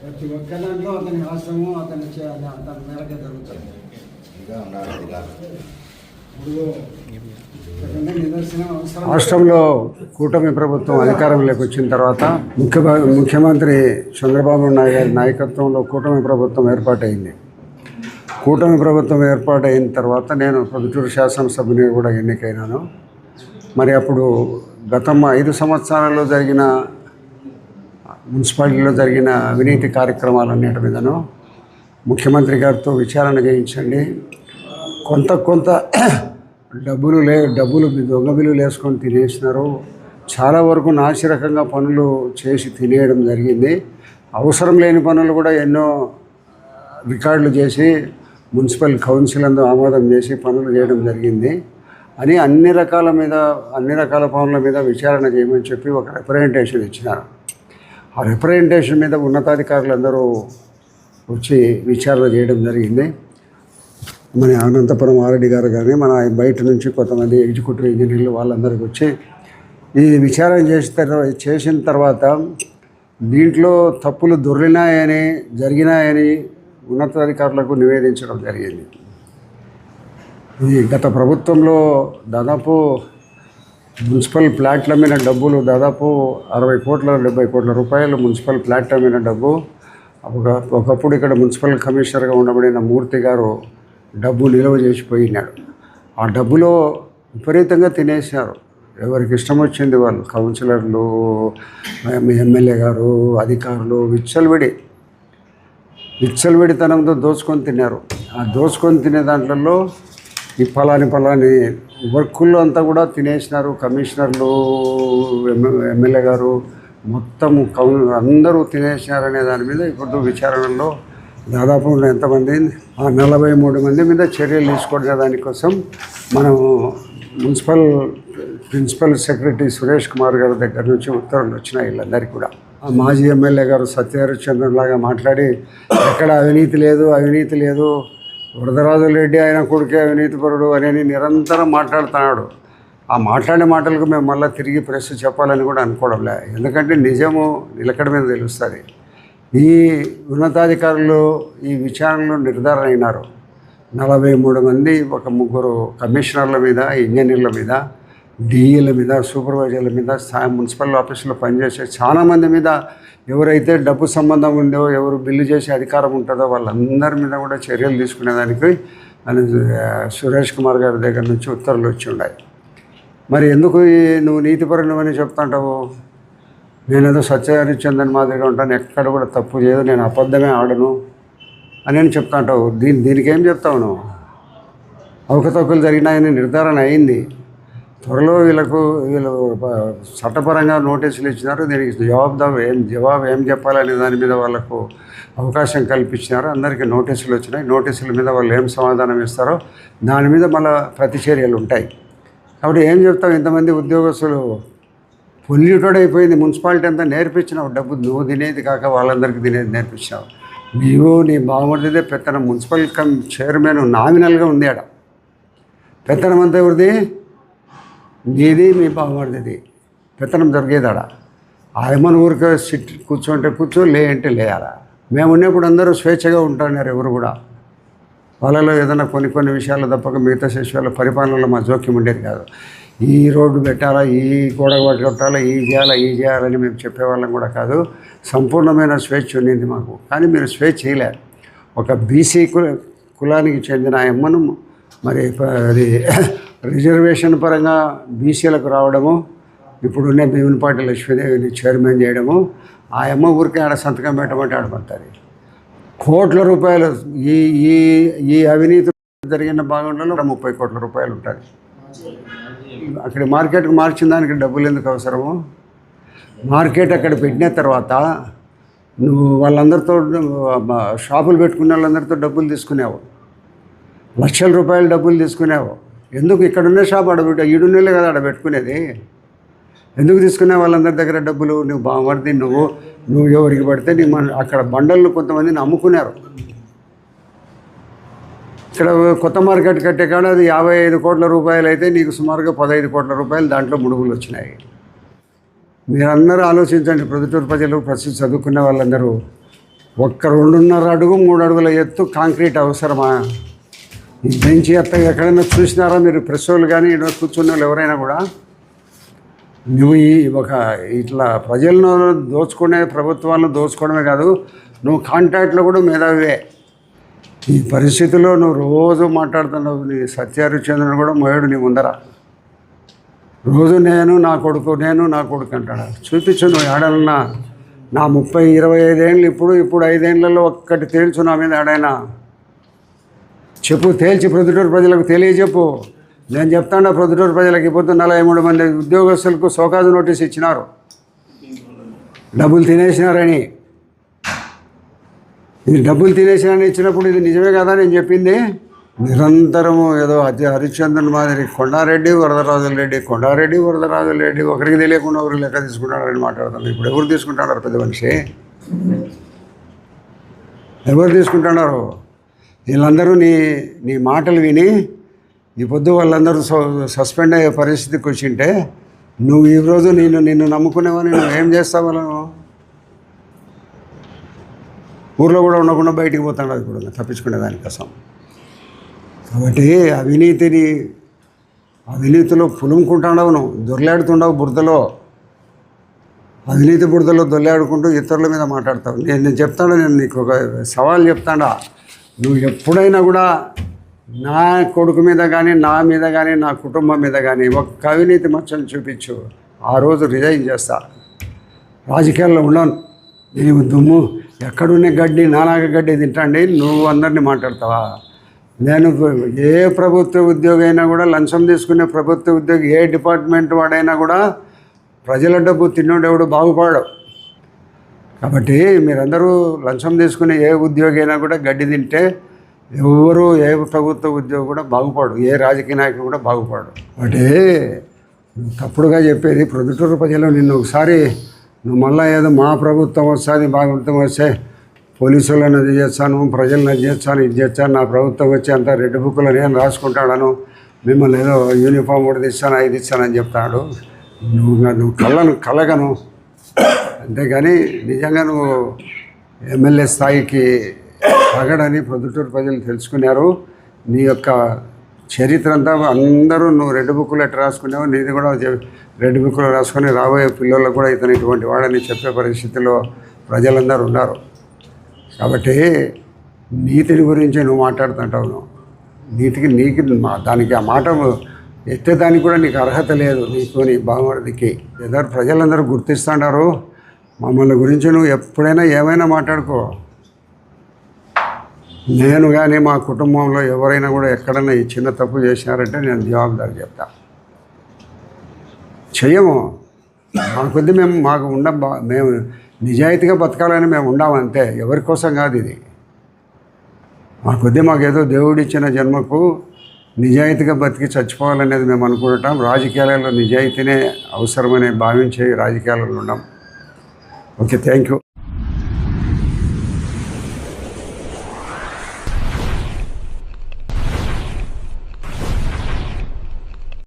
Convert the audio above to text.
ప్రతి ఒక్క దాంట్లో అతని ఆశ్రమం అతని మేరకే జరుగుతుంది. రాష్ట్రంలో కూటమి ప్రభుత్వం అధికారంలోకి వచ్చిన తర్వాత ముఖ్య ముఖ్యమంత్రి చంద్రబాబు నాయుడు గారి నాయకత్వంలో కూటమి ప్రభుత్వం ఏర్పాటైంది. కూటమి ప్రభుత్వం ఏర్పాటైన తర్వాత నేను ప్రొద్దుటూరు శాసనసభ్యుని కూడా ఎన్నికైనాను. మరి అప్పుడు గతం ఐదు సంవత్సరాల్లో జరిగిన మున్సిపాలిటీలో జరిగిన అవినీతి కార్యక్రమాలన్నిటి మీదను ముఖ్యమంత్రి గారితో విచారణ చేయించండి. కొంత కొంత డబ్బులు లే డబ్బులు దొంగ బిల్లులు వేసుకొని తినేసినారు. చాలా వరకు నాసిరకంగా పనులు చేసి తినేయడం జరిగింది. అవసరం లేని పనులు కూడా ఎన్నో రికార్డులు చేసి మున్సిపల్ కౌన్సిల్ అందు ఆమోదం చేసి పనులు చేయడం జరిగింది. అని అన్ని రకాల మీద అన్ని రకాల పనుల మీద విచారణ చేయమని చెప్పి ఒక రిప్రజెంటేషన్ ఇచ్చినారు. ఆ రిప్రజెంటేషన్ మీద ఉన్నతాధికారులు అందరూ వచ్చి విచారణ చేయడం జరిగింది. మన అనంతపురం ఆరెడ్డి గారు కానీ మన బయట నుంచి కొంతమంది ఎగ్జిక్యూటివ్ ఇంజనీర్లు వాళ్ళందరికీ వచ్చి ఈ విచారణ చేసిన తర్వాత చేసిన తర్వాత దీంట్లో తప్పులు దొర్లినాయని జరిగినాయని ఉన్నతాధికారులకు నివేదించడం జరిగింది. ఈ గత ప్రభుత్వంలో దాదాపు మున్సిపల్ ప్లాట్ల మీద డబ్బులు దాదాపు అరవై కోట్ల డెబ్బై కోట్ల రూపాయలు మున్సిపల్ ప్లాట్ల మీద డబ్బు. ఒక ఒకప్పుడు ఇక్కడ మున్సిపల్ కమిషనర్గా ఉండబడిన మూర్తి గారు డబ్బు నిల్వ చేసిపోయినాడు ఆ డబ్బులో విపరీతంగా తినేసినారు ఎవరికి ఇష్టం వచ్చింది వాళ్ళు కౌన్సిలర్లు ఎమ్మెల్యే గారు అధికారులు విచ్చలవిడి. విచ్చలవిడితనంతో దోచుకొని తిన్నారు. ఆ దోచుకొని తినే దాంట్లో ఈ ఫలాని ఫలాని వర్కుల్లో అంతా కూడా తినేసినారు కమిషనర్లు ఎమ్మెల్యే గారు మొత్తం కౌన్ అందరూ తినేసినారనే దాని మీద ఇప్పుడు విచారణలో దాదాపు ఎంతమంది ఆ నలభై మూడు మంది మీద చర్యలు తీసుకునే దానికోసం మనం municipal principal secretary Suresh Kumar గారి దగ్గర నుంచి ఉత్తర్వులు వచ్చినాయి వీళ్ళందరికీ కూడా. ఆ మాజీ ఎమ్మెల్యే గారు సత్యహరిచంద్రన్ లాగా మాట్లాడి ఎక్కడ అవినీతి లేదు అవినీతి లేదు వరదరాజు రెడ్డి ఆయన కొడుకే అవినీతిపరుడు అని నిరంతరం మాట్లాడుతున్నాడు. ఆ మాట్లాడే మాటలకు మేము మళ్ళీ తిరిగి ప్రెస్ చెప్పాలని కూడా అనుకోవడంలే ఎందుకంటే నిజము నిలకడ మీద తెలుస్తుంది. ఈ ఉన్నతాధికారులు ఈ విచారణలో నిర్ధారణ అయినారు. నలభై మూడు మంది ఒక ముగ్గురు కమిషనర్ల మీద ఇంజనీర్ల మీద డిఈల మీద సూపర్వైజర్ల మీద మున్సిపల్ ఆఫీసులో పనిచేసే చాలామంది మీద ఎవరైతే డబ్బు సంబంధం ఉందో ఎవరు బిల్లు చేసే అధికారం ఉంటుందో వాళ్ళందరి మీద కూడా చర్యలు తీసుకునేదానికి అని సురేష్ కుమార్ గారి దగ్గర నుంచి ఉత్తర్వులు వచ్చి ఉన్నాయి. మరి ఎందుకు నువ్వు నీతిపరుణమని చెప్తుంటావు నేనేదో సత్యహరిచందన్ మాదిరిగా ఉంటాను ఎక్కడ కూడా తప్పు చేయదు నేను అబద్ధమే ఆడను అని నేను చెప్తాంటావు దీని దీనికేం చెప్తావు నువ్వు? అవకతవకలు జరిగినాయని నిర్ధారణ అయింది. త్వరలో వీళ్ళకు వీళ్ళు చట్టపరంగా నోటీసులు ఇచ్చినారు. దీనికి జవాబుదారు ఏం జవాబు ఏం చెప్పాలనే దాని మీద వాళ్ళకు అవకాశం కల్పించినారు. అందరికీ నోటీసులు వచ్చినాయి. నోటీసుల మీద వాళ్ళు ఏం సమాధానం ఇస్తారో దాని మీద మళ్ళీ ప్రతిచర్యలు ఉంటాయి. కాబట్టి ఏం చెప్తావు? ఇంతమంది ఉద్యోగస్తులు పొల్యూటెడ్ అయిపోయింది. మున్సిపాలిటీ అంతా నేర్పించినావు. డబ్బు నువ్వు తినేది కాక వాళ్ళందరికీ తినేది నేర్పించినావు. నీవు నీ బాగుమడిదే పెత్తనం. మున్సిపల్ కమ్ చైర్మన్ నామినల్గా ఉంది ఆడ. పెత్తనం అంతా ఎవరిది? నీది మీ బాగుమడిది పెత్తనం జరిగేదాడ ఆయమ్మన ఊరికే సిట్ కూర్చోంటే కూర్చో లే అంటే లేయాలా? మేము ఉన్నప్పుడు అందరూ స్వేచ్ఛగా ఉంటున్నారు ఎవరు కూడా. వాళ్ళలో ఏదైనా కొన్ని కొన్ని విషయాలు తప్పక మిగతా విషయాల పరిపాలనలో మా జోక్యం ఉండేది కాదు. ఈ రోడ్డు పెట్టాలా ఈ గోడ కట్టాలా ఈ చేయాలా ఈ చేయాలని మేము చెప్పేవాళ్ళం కూడా కాదు. సంపూర్ణమైన స్వేచ్ఛ ఉండేది మాకు. కానీ మీరు స్వేచ్ఛ చేయలేరు ఒక బీసీ కుల కులానికి చెందిన ఎమ్మను మరి అది రిజర్వేషన్ పరంగా బీసీలకు రావడము ఇప్పుడున్న భీమునిపాటి లక్ష్మీదేవిని చైర్మన్ చేయడము ఆ అమ్మ ఊరికే ఆడ సంతకం పెట్టమంటే ఆడమంటుంది కోట్ల రూపాయలు ఈ ఈ ఈ అవినీతి జరిగిన భాగంలో ముప్పై కోట్ల రూపాయలు ఉంటుంది అక్కడ మార్కెట్కి మార్చిన దానికి డబ్బులు ఎందుకు అవసరము? మార్కెట్ అక్కడ పెట్టిన తర్వాత నువ్వు వాళ్ళందరితో షాపులు పెట్టుకునే వాళ్ళందరితో డబ్బులు తీసుకునేవు. లక్షల రూపాయలు డబ్బులు తీసుకునేవు. ఎందుకు ఇక్కడున్న షాప్ ఆడ పెట్ట కదా ఆడ పెట్టుకునేది ఎందుకు తీసుకునే వాళ్ళందరి దగ్గర డబ్బులు? నువ్వు బాగుపడితే నువ్వు నువ్వు ఎవరికి పడితే నీ మన అక్కడ బండలు కొంతమందిని అమ్ముకున్నారు. ఇక్కడ కొత్త మార్కెట్ కట్టే కాడ అది యాభై ఐదు కోట్ల రూపాయలు అయితే నీకు సుమారుగా పదహైదు కోట్ల రూపాయలు దాంట్లో ముడుగులు వచ్చినాయి. మీరందరూ ఆలోచించండి ప్రొద్దుటూరు ప్రజలు ప్రస్తుతం చదువుకునే వాళ్ళందరూ. ఒక్క రెండున్నర అడుగు మూడు అడుగుల ఎత్తు కాంక్రీట్ అవసరమా? ఈ బెంచ్ అత్త ఎక్కడైనా చూసినారా మీరు? ప్రెస్ వాళ్ళు కానీ ఇక్కడ కూర్చున్న వాళ్ళు ఎవరైనా కూడా? నువ్వు ఈ ఒక ఇట్లా ప్రజలను దోచుకునే ప్రభుత్వాలను దోచుకోవడమే కాదు నువ్వు కాంటాక్ట్లో కూడా మేధావివే. ఈ పరిస్థితిలో నువ్వు రోజు మాట్లాడుతున్నావు. నీ సత్యహరిచంద్రుని కూడా మోయడు నీ ముందర. రోజు నేను నా కొడుకు నేను నా కొడుకు అంటాడు. చూపించు నువ్వు ఏడన్నా. నా ముప్పై ఇరవై ఐదేళ్ళు ఇప్పుడు ఇప్పుడు ఐదేళ్ళలో ఒక్కటి తేల్చు నా మీద ఏడైనా. చెప్పు తేల్చి ప్రొద్దుటూరు ప్రజలకు తెలియజెప్పు. నేను చెప్తాను ప్రొద్దుటూరు ప్రజలకు. ఇప్పుడు నలభై మూడు మంది ఉద్యోగస్తులకు సోకాజు నోటీస్ ఇచ్చినారు. డబ్బులు తినేసినారని. ఇది డబ్బులు తినేసినారని ఇచ్చినప్పుడు ఇది నిజమే కదా నేను చెప్పింది? నిరంతరము ఏదో అతి హరిశ్చంద్రుని మాదిరి కొండారెడ్డి వరదరాజుల రెడ్డి కొండారెడ్డి వరదరాజుల రెడ్డి ఒకరికి తెలియకుండా ఒకరు లెక్క తీసుకుంటారని మాట్లాడుతున్నారు. ఇప్పుడు ఎవరు తీసుకుంటున్నారు పెద్ద మనిషి? ఎవరు తీసుకుంటున్నారు? వీళ్ళందరూ నీ నీ మాటలు విని ఈ పొద్దు వాళ్ళందరూ స- సస్పెండ్ అయ్యే పరిస్థితికి వచ్చింటే నువ్వు ఈరోజు నేను నిన్ను నమ్ముకునేవని నువ్వు ఏం చేస్తావు నువ్వు? ఊర్లో కూడా ఉండకుండా బయటికి పోతాడు అది కూడా తప్పించుకునే దానికోసం కాబట్టి అవినీతిని అవినీతిలో పులుముకుంటాడవు నువ్వు. దొర్లాడుతుండవు బురదలో. అవినీతి బురదలో దొల్లాడుకుంటూ ఇతరుల మీద మాట్లాడతావు. నేను నేను చెప్తాను నేను నీకు ఒక సవాల్ చెప్తాడా. నువ్వు ఎప్పుడైనా కూడా నా కొడుకు మీద కానీ నా మీద కానీ నా కుటుంబం మీద కానీ ఒక కవినీతి మచ్చలు చూపించు. ఆ రోజు రిజైన్ చేస్తా. రాజకీయాల్లో ఉండను నేను దుమ్ము ఎక్కడున్న గడ్డి నానాక గడ్డి తింటండి నువ్వు అందరినీ మాట్లాడతావా? నేను ఏ ప్రభుత్వ ఉద్యోగి అయినా కూడా లంచం తీసుకునే ప్రభుత్వ ఉద్యోగి ఏ డిపార్ట్మెంట్ వాడైనా కూడా ప్రజల డబ్బు తిన్నోడెవడు బాగుపడు కాబట్టి మీరందరూ లంచం తీసుకుని ఏ ఉద్యోగి అయినా కూడా గడ్డి తింటే ఎవరు ఏ ప్రభుత్వ ఉద్యోగి కూడా బాగుపడు ఏ రాజకీయ నాయకుడు కూడా బాగుపడు అంటే నువ్వు తప్పుడుగా చెప్పేది ప్రభుత్వ ప్రజలు నిన్ను ఒకసారి నువ్వు మళ్ళీ ఏదో మా ప్రభుత్వం వస్తుంది మా ప్రభుత్వం వస్తే పోలీసులను అది చేస్తాను ప్రజలను అది చేస్తాను ఇది చేస్తాను నా ప్రభుత్వం వచ్చి అంత రెడ్ బుక్లో నేను రాసుకుంటాను మిమ్మల్ని ఏదో యూనిఫామ్ కూడా తీస్తాను ఇది ఇస్తానని చెప్తాడు. నువ్వు నువ్వు కళ్ళను కలగను. అంతేగాని నిజంగా నువ్వు ఎమ్మెల్యే స్థాయికి తగడని ప్రొద్దుటూరు ప్రజలు తెలుసుకున్నారు. నీ యొక్క చరిత్ర అంతా అందరూ నువ్వు రెడ్ బుక్లో ఎట్లా రాసుకున్నావు నీది కూడా రెడ్ బుక్లో రాసుకొని రాబోయే పిల్లలకు కూడా ఇతను ఇటువంటి వాడని చెప్పే పరిస్థితిలో ప్రజలందరూ ఉన్నారు. కాబట్టి నీతిని గురించి నువ్వు మాట్లాడుతుంటావు నువ్వు. నీతికి నీకు మా- దానికి ఆ మాట ఎత్తేదానికి కూడా నీకు అర్హత లేదు నీకు నీ బావమరిదికి. ఎదరు ప్రజలందరూ గుర్తిస్తున్నారు మమ్మల్ని గురించి నువ్వు ఎప్పుడైనా ఏమైనా మాట్లాడుకో. నేను కానీ మా కుటుంబంలో ఎవరైనా కూడా ఎక్కడైనా ఈ చిన్న తప్పు చేసినారంటే నేను జవాబుదారి చెప్తా. చెయ్యము. మా కొద్ది మేము మాకు ఉండ బా- మేము నిజాయితీగా బతకాలని మేము ఉండామంతే ఎవరి కోసం కాదు ఇది. మా కొద్ది మాకు ఏదో దేవుడిచ్చిన జన్మకు నిజాయితీగా బతికి చచ్చిపోవాలనేది మేము అనుకుంటాం. రాజకీయాలలో నిజాయితీనే అవసరమని భావించే రాజకీయాలలో ఉన్నాం. Okay, thank you.